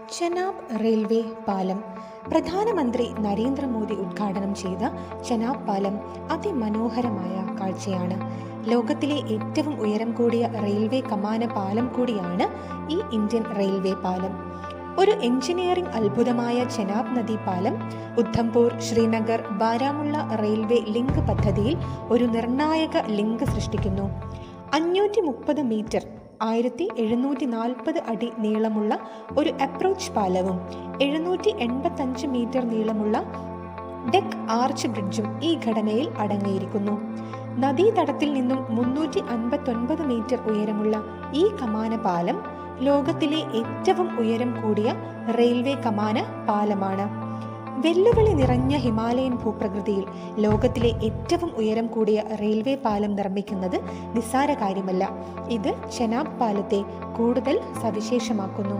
Chenab railway പാലം. പ്രധാനമന്ത്രി നരേന്ദ്രമോദി ഉദ്ഘാടനം ചെയ്ത ചെനാബ് പാലം അതിമനോഹരമായ കാഴ്ചയാണ്. ലോകത്തിലെ ഏറ്റവും ഉയരം കൂടിയ റെയിൽവേ കമാന പാലം കൂടിയാണ് ഈ ഇന്ത്യൻ റെയിൽവേ പാലം. ഒരു എഞ്ചിനീയറിംഗ് അത്ഭുതമായ ചെനാബ് നദി പാലം ഉദ്ധംപൂർ ശ്രീനഗർ ബാരാമുള്ള റെയിൽവേ ലിങ്ക് പദ്ധതിയിൽ ഒരു നിർണായക ലിങ്ക് സൃഷ്ടിക്കുന്നു. അഞ്ഞൂറ്റി മുപ്പത് മീറ്റർ ആയിരത്തി എഴുന്നൂറ്റി നാൽപ്പത് അടി നീളമുള്ള ഒരു അപ്രോച്ച് പാലവും എഴുന്നൂറ്റി എൺപത്തഞ്ച് മീറ്റർ നീളമുള്ള ഡെക്ക് ആർച്ച് ബ്രിഡ്ജും ഈ ഘടനയിൽ അടങ്ങിയിരിക്കുന്നു. നദീതടത്തിൽ നിന്നും മുന്നൂറ്റി അൻപത്തൊൻപത് മീറ്റർ ഉയരമുള്ള ഈ കമാന പാലം ലോകത്തിലെ ഏറ്റവും ഉയരം കൂടിയ റെയിൽവേ കമാന പാലമാണ്. വെല്ലുവിളി നിറഞ്ഞ ഹിമാലയൻ ഭൂപ്രകൃതിയിൽ ലോകത്തിലെ ഏറ്റവും ഉയരം കൂടിയ റെയിൽവേ പാലം നിർമ്മിക്കുന്നത് നിസ്സാര കാര്യമല്ല. ഇത് ചെനാബ് പാലത്തെ കൂടുതൽ സവിശേഷമാക്കുന്നു.